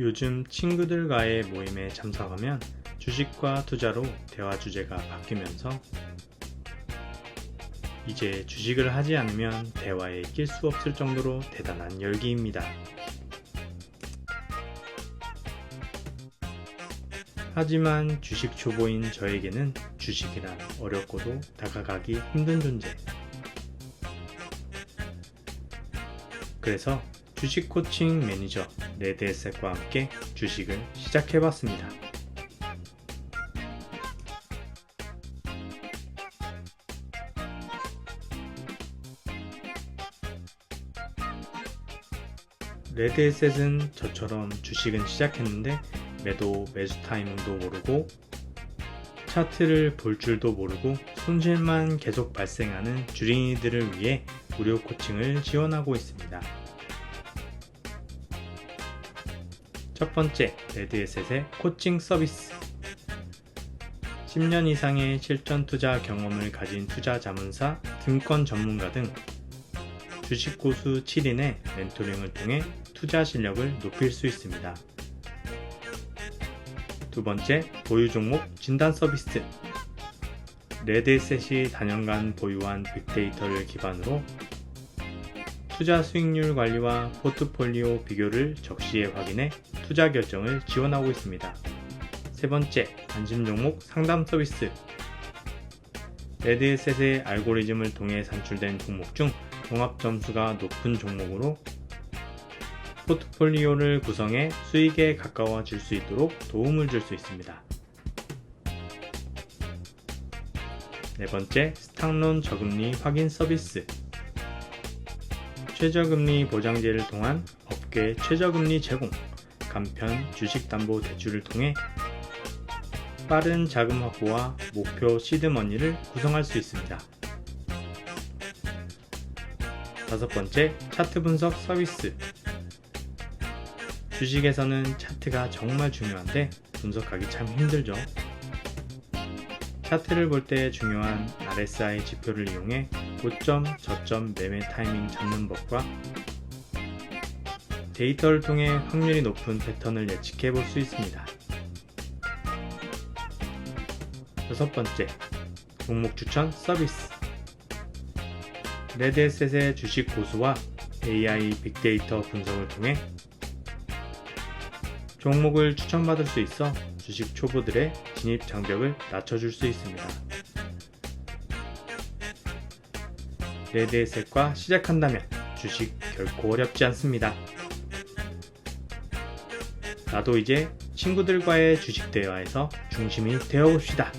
요즘 친구들과의 모임에 참석하면 주식과 투자로 대화 주제가 바뀌면서 이제 주식을 하지 않으면 대화에 낄 수 없을 정도로 대단한 열기입니다. 하지만 주식 초보인 저에게는 주식이란 어렵고도 다가가기 힘든 존재. 그래서 주식 코칭 매니저 레드에셋과 함께 주식을 시작해봤습니다. 레드에셋은 저처럼 주식은 시작했는데 매도 매수 타이밍도 모르고 차트를 볼 줄도 모르고 손실만 계속 발생하는 주린이들을 위해 무료 코칭을 지원하고 있습니다. 첫 번째, 레드에셋의 코칭 서비스. 10년 이상의 실전 투자 경험을 가진 투자 자문사, 증권 전문가 등 주식 고수 7인의 멘토링을 통해 투자 실력을 높일 수 있습니다. 두 번째, 보유 종목 진단 서비스. 레드셋이 단연간 보유한 빅데이터를 기반으로 투자 수익률 관리와 포트폴리오 비교를 적시에 확인해 투자 결정을 지원하고 있습니다. 세 번째, 관심 종목 상담 서비스. 레드셋의 알고리즘을 통해 산출된 종목 중 종합 점수가 높은 종목으로 포트폴리오를 구성해 수익에 가까워질 수 있도록 도움을 줄 수 있습니다. 네 번째, 스탁론 저금리 확인 서비스. 최저금리 보장제를 통한 업계 최저금리 제공, 간편 주식담보대출을 통해 빠른 자금 확보와 목표 시드머니를 구성할 수 있습니다. 다섯 번째, 차트 분석 서비스. 주식에서는 차트가 정말 중요한데 분석하기 참 힘들죠. 차트를 볼 때 중요한 RSI 지표를 이용해 고점, 저점 매매 타이밍 잡는 법과 데이터를 통해 확률이 높은 패턴을 예측해 볼 수 있습니다. 여섯 번째, 종목 추천 서비스. 레드에셋의 주식 고수와 AI 빅데이터 분석을 통해 종목을 추천받을 수 있어 주식 초보들의 진입 장벽을 낮춰줄 수 있습니다. 레드에셋과 시작한다면 주식 결코 어렵지 않습니다. 나도 이제 친구들과의 주식 대화에서 중심이 되어봅시다.